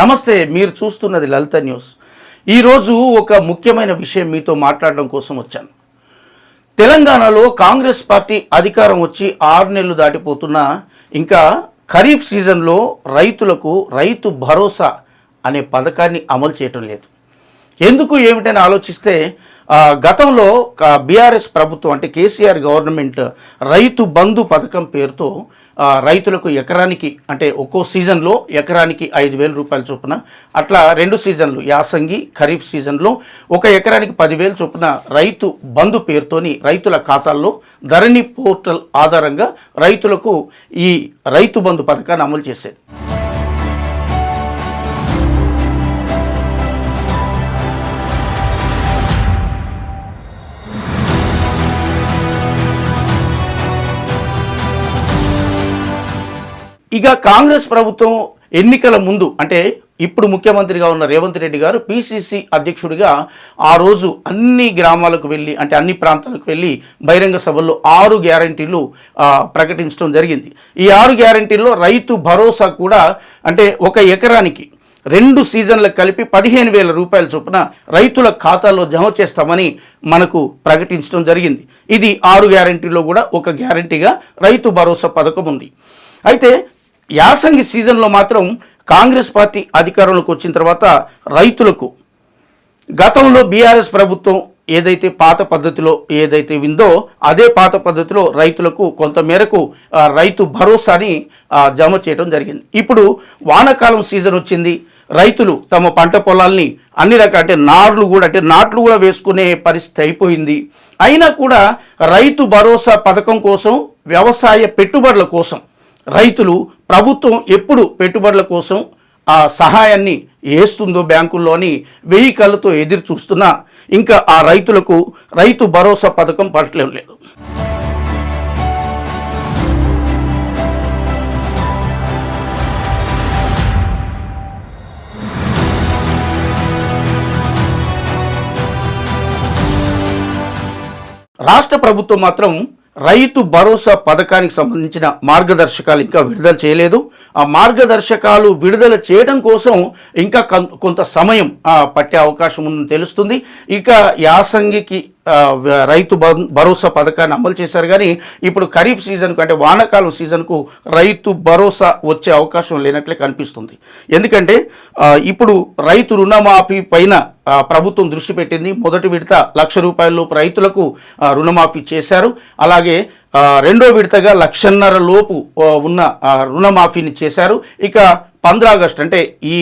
నమస్తే మీరు చూస్తున్నది లలిత న్యూస్. ఈరోజు ఒక ముఖ్యమైన విషయం మీతో మాట్లాడడం కోసం వచ్చాను. తెలంగాణలో కాంగ్రెస్ పార్టీ అధికారం వచ్చి ఆరు నెలలు దాటిపోతున్నా ఇంకా ఖరీఫ్ సీజన్లో రైతులకు రైతు భరోసా అనే పథకాన్ని అమలు చేయటం లేదు. ఎందుకు ఏమిటని ఆలోచిస్తే గతంలో బీఆర్ఎస్ ప్రభుత్వం అంటే కేసీఆర్ గవర్నమెంట్ రైతు బంధు పథకం పేరుతో రైతులకు ఎకరానికి అంటే ఒక్కో సీజన్లో ఎకరానికి ఐదు వేల రూపాయల చొప్పున అట్లా రెండు సీజన్లు యాసంగి ఖరీఫ్ సీజన్లో ఒక ఎకరానికి పదివేల చొప్పున రైతు బంధు పేరుతోని రైతుల ఖాతాల్లో ధరణి పోర్టల్ ఆధారంగా రైతులకు ఈ రైతు బంధు పథకాన్ని అమలు చేసేది. ఇక కాంగ్రెస్ ప్రభుత్వం ఎన్నికల ముందు అంటే ఇప్పుడు ముఖ్యమంత్రిగా ఉన్న రేవంత్ రెడ్డి గారు పిసిసి అధ్యక్షుడిగా ఆ రోజు అన్ని గ్రామాలకు వెళ్ళి అంటే అన్ని ప్రాంతాలకు వెళ్ళి బహిరంగ సభల్లో ఆరు గ్యారంటీలు ప్రకటించడం జరిగింది. ఈ ఆరు గ్యారంటీల్లో రైతు భరోసా కూడా అంటే ఒక ఎకరానికి రెండు సీజన్లకు కలిపి పదిహేను వేల రూపాయల చొప్పున రైతుల ఖాతాలో జమ చేస్తామని మనకు ప్రకటించడం జరిగింది. ఇది ఆరు గ్యారంటీలో కూడా ఒక గ్యారంటీగా రైతు భరోసా పథకం ఉంది. అయితే యాసంగి సీజన్లో మాత్రం కాంగ్రెస్ పార్టీ అధికారంలోకి వచ్చిన తర్వాత రైతులకు గతంలో బీఆర్ఎస్ ప్రభుత్వం ఏదైతే పాత పద్ధతిలో ఏదైతే విందో అదే పాత పద్ధతిలో రైతులకు కొంత మేరకు రైతు భరోసాని జమ చేయడం జరిగింది. ఇప్పుడు వానాకాలం సీజన్ వచ్చింది. రైతులు తమ పంట పొలాల్ని అన్ని రకాల అంటే నార్లు కూడా అంటే నాట్లు కూడా వేసుకునే పరిస్థితి అయిపోయింది. అయినా కూడా రైతు భరోసా పథకం కోసం వ్యవసాయ పెట్టుబడుల కోసం రైతులు ప్రభుత్వం ఎప్పుడు పెట్టుబడుల కోసం ఆ సహాయాన్ని వేస్తుందో బ్యాంకుల్లోని వెయ్యి కళ్ళతో ఎదురు చూస్తున్నా ఇంకా ఆ రైతులకు రైతు భరోసా పథకం పడట్లేం లేదు. రాష్ట్ర ప్రభుత్వం మాత్రం రైతు భరోసా పథకానికి సంబంధించిన మార్గదర్శకాలు ఇంకా విడుదల చేయలేదు. ఆ మార్గదర్శకాలు విడుదల చేయడం కోసం ఇంకా కొంత సమయం పట్టే అవకాశం ఉందని తెలుస్తుంది. ఇక యాసంగికి రైతు భరోసా పథకాన్ని అమలు చేశారు. కానీ ఇప్పుడు ఖరీఫ్ సీజన్కు అంటే వానాకాలం సీజన్కు రైతు భరోసా వచ్చే అవకాశం లేనట్లే కనిపిస్తుంది. ఎందుకంటే ఇప్పుడు రైతు రుణమాఫీ పైన ప్రభుత్వం దృష్టి పెట్టింది. మొదటి విడత లక్ష రూపాయల రైతులకు రుణమాఫీ చేశారు. అలాగే రెండో విడతగా లక్షన్నర లోపు ఉన్న రుణమాఫీని చేశారు. ఇక పంద్ర ఆగస్టు అంటే ఈ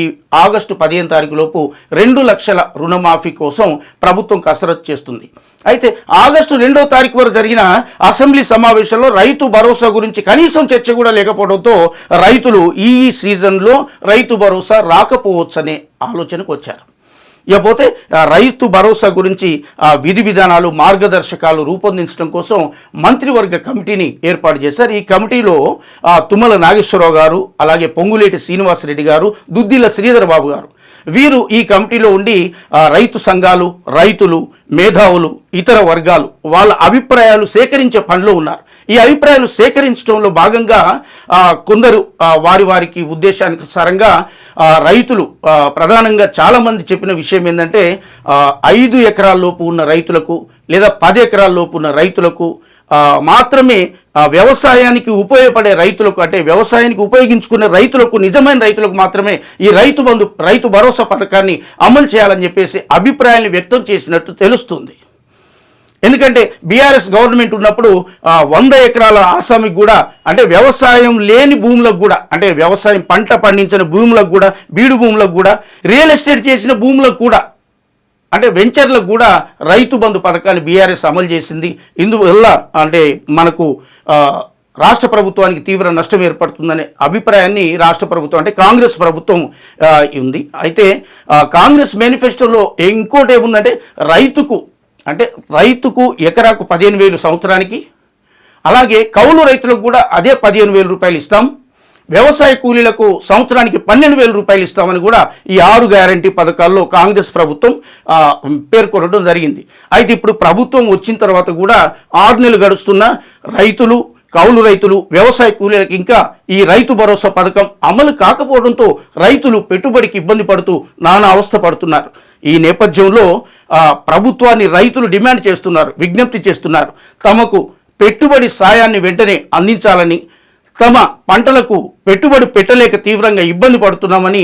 ఆగస్టు పదిహేను తారీఖు లోపు రెండు లక్షల రుణమాఫీ కోసం ప్రభుత్వం కసరత్తు చేస్తుంది. అయితే ఆగస్టు రెండో తారీఖు వరకు జరిగిన అసెంబ్లీ సమావేశంలో రైతు భరోసా గురించి కనీసం చర్చ కూడా లేకపోవడంతో రైతులు ఈ సీజన్లో రైతు భరోసా రాకపోవచ్చనే ఆలోచనకు వచ్చారు. ఇకపోతే రైతు భరోసా గురించి విధి విధానాలు మార్గదర్శకాలు రూపొందించడం కోసం మంత్రివర్గ కమిటీని ఏర్పాటు చేశారు. ఈ కమిటీలో తుమ్మల నాగేశ్వరరావు గారు అలాగే పొంగులేటి శ్రీనివాసరెడ్డి గారు దుద్దిల శ్రీధర్ బాబు గారు వీరు ఈ కమిటీలో ఉండి రైతు సంఘాలు రైతులు మేధావులు ఇతర వర్గాలు వాళ్ళ అభిప్రాయాలు సేకరించే పనిలో ఉన్నారు. ఈ అభిప్రాయాలు సేకరించడంలో భాగంగా కొందరు వారి వారికి ఉద్దేశానుసారంగా రైతులు ప్రధానంగా చాలామంది చెప్పిన విషయం ఏంటంటే ఐదు ఎకరాల లోపు ఉన్న రైతులకు లేదా పది ఎకరాల లోపు ఉన్న రైతులకు మాత్రమే వ్యవసాయానికి ఉపయోగపడే రైతులకు అంటే వ్యవసాయానికి ఉపయోగించుకునే రైతులకు నిజమైన రైతులకు మాత్రమే ఈ రైతు బంధు రైతు భరోసా పథకాన్ని అమలు చేయాలని చెప్పేసి అభిప్రాయాన్ని వ్యక్తం చేసినట్టు తెలుస్తుంది. ఎందుకంటే బీఆర్ఎస్ గవర్నమెంట్ ఉన్నప్పుడు వంద ఎకరాల ఆసామికి కూడా అంటే వ్యవసాయం లేని భూములకు కూడా అంటే వ్యవసాయం పంట పండించిన భూములకు కూడా బీడు భూములకు కూడా రియల్ ఎస్టేట్ చేసిన భూములకు కూడా అంటే వెంచర్లకు కూడా రైతు బంధు పథకాన్ని బీఆర్ఎస్ అమలు చేసింది. ఇందువల్ల అంటే మనకు రాష్ట్ర ప్రభుత్వానికి తీవ్ర నష్టం ఏర్పడుతుందనే అభిప్రాయాన్ని రాష్ట్ర ప్రభుత్వం అంటే కాంగ్రెస్ ప్రభుత్వం ఉంది. అయితే కాంగ్రెస్ మేనిఫెస్టోలో ఇంకోటి ఏముందంటే రైతుకు అంటే రైతుకు ఎకరాకు పదిహేను వేలు సంవత్సరానికి అలాగే కౌలు రైతులకు కూడా అదే పదిహేను వేల రూపాయలు ఇస్తాం. వ్యవసాయ కూలీలకు సంవత్సరానికి పన్నెండు వేల రూపాయలు ఇస్తామని కూడా ఈ ఆరు గ్యారంటీ పథకాల్లో కాంగ్రెస్ ప్రభుత్వం పేర్కొనడం జరిగింది. అయితే ఇప్పుడు ప్రభుత్వం వచ్చిన తర్వాత కూడా ఆరు నెలలు గడుస్తున్న రైతులు కౌలు రైతులు వ్యవసాయ కూలీలకు ఇంకా ఈ రైతు భరోసా పథకం అమలు కాకపోవడంతో రైతులు పెట్టుబడికి ఇబ్బంది పడుతూ నానా అవస్థ పడుతున్నారు. ఈ నేపథ్యంలో ప్రభుత్వాన్ని రైతులు డిమాండ్ చేస్తున్నారు విజ్ఞప్తి చేస్తున్నారు. తమకు పెట్టుబడి సాయాన్ని వెంటనే అందించాలని తమ పంటలకు పెట్టుబడి పెట్టలేక తీవ్రంగా ఇబ్బంది పడుతున్నామని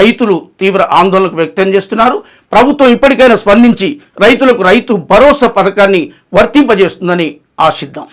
రైతులు తీవ్ర ఆందోళనకు వ్యక్తం చేస్తున్నారు. ప్రభుత్వం ఇప్పటికైనా స్పందించి రైతులకు రైతు భరోసా పథకాన్ని వర్తింపజేస్తుందని ఆశిద్దాం.